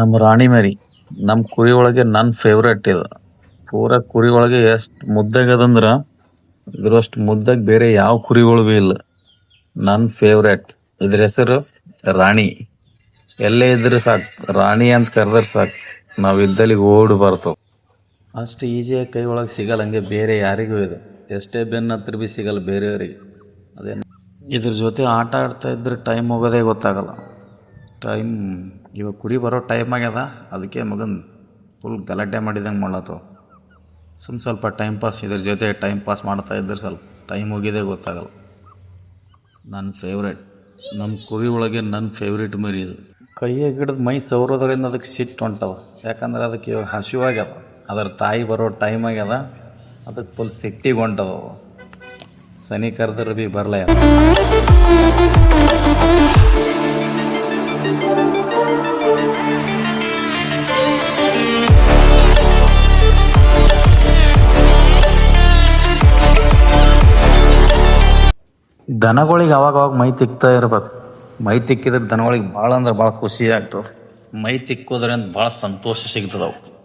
ನಮ್ಮ ರಾಣಿ ಮರಿ ನಮ್ಮ ಕುರಿ ಒಳಗೆ ನನ್ನ ಫೇವ್ರೆಟ್ ಇದು ಪೂರ ಕುರಿ ಒಳಗೆ ಎಷ್ಟು ಮುದ್ದಾಗದಂದ್ರ ಇದ್ರಷ್ಟು ಮುದ್ದಾಗ ಬೇರೆ ಯಾವ ಕುರಿಗಳು ಭೀ ಇಲ್ಲ. ನನ್ನ ಫೇವ್ರೆಟ್ ಇದ್ರ ಹೆಸರು ರಾಣಿ. ಎಲ್ಲೇ ಇದ್ರೆ ಸಾಕು, ರಾಣಿ ಅಂತ ಕರೆದ್ರೆ ಸಾಕು, ನಾವು ಇದ್ದಲ್ಲಿಗೆ ಓಡಿ ಬರ್ತವೆ. ಅಷ್ಟು ಈಸಿಯಾಗಿ ಕೈ ಒಳಗೆ ಸಿಗಲ್ಲ ಹಂಗೆ ಬೇರೆ ಯಾರಿಗೂ ಇದು ಎಷ್ಟೇ ಬೆನ್ನ ಹತ್ರ ಭೀ ಸಿಗಲ್ಲ ಬೇರೆಯವರಿಗೆ. ಅದೇನು ಇದ್ರ ಜೊತೆ ಆಟ ಆಡ್ತಾ ಇದ್ರೆ ಟೈಮ್ ಹೋಗೋದೇ ಗೊತ್ತಾಗಲ್ಲ. ಟೈಮ್ ಇವಾಗ ಕುರಿ ಬರೋ ಟೈಮ್ ಆಗ್ಯದ, ಅದಕ್ಕೆ ಮಗನ್ ಫುಲ್ ಗಲಾಟೆ ಮಾಡಿದಂಗೆ ಮಾಡ್ಲತ್ತವ. ಸುಮ್ ಸ್ವಲ್ಪ ಟೈಮ್ ಪಾಸ್ ಇದ್ರ ಜೊತೆ ಟೈಮ್ ಪಾಸ್ ಮಾಡ್ತಾ ಇದ್ರೆ ಸ್ವಲ್ಪ ಟೈಮ್ ಹೋಗಿದೆ ಗೊತ್ತಾಗಲ್ಲ. ನನ್ನ ಫೇವ್ರೇಟ್ ನಮ್ಮ ಕುರಿ ಒಳಗೆ ನನ್ನ ಫೇವ್ರೇಟ್ ಮರಿ ಇದು. ಕೈಯಾಗ ಗಿಡದ ಮೈ ಸೌರೋದ್ರಿಂದ ಅದಕ್ಕೆ ಸಿಟ್ಟು ಹೊಂಟವ ಯಾಕಂದ್ರೆ ಅದಕ್ಕೆ ಇವಾಗ ಹಸಿವಾಗ್ಯದ. ಅದರ ತಾಯಿ ಬರೋ ಟೈಮ್ ಆಗ್ಯದ, ಅದಕ್ಕೆ ಫುಲ್ ಸಿಟ್ಟಿಗೆ ಹೊಂಟದ. ಸನಿ ಕರೆದ್ರೆ ಭೀ ಬರಲ್ಲ ದನಗಳಿಗೆ ಅವಾಗ ಅವಾಗ ಮೈ ತಿಕ್ತಾ ಇರ್ಬೇಕು. ಮೈ ತಿಕ್ಕಿದ್ರೆ ದನಗಳಿಗೆ ಭಾಳ ಅಂದ್ರೆ ಭಾಳ ಖುಷಿ ಆಗ್ತದೆ. ಮೈ ತಿಕ್ಕೋದ್ರಿಂದ ಭಾಳ ಸಂತೋಷ ಸಿಗ್ತದೆ ಅವು.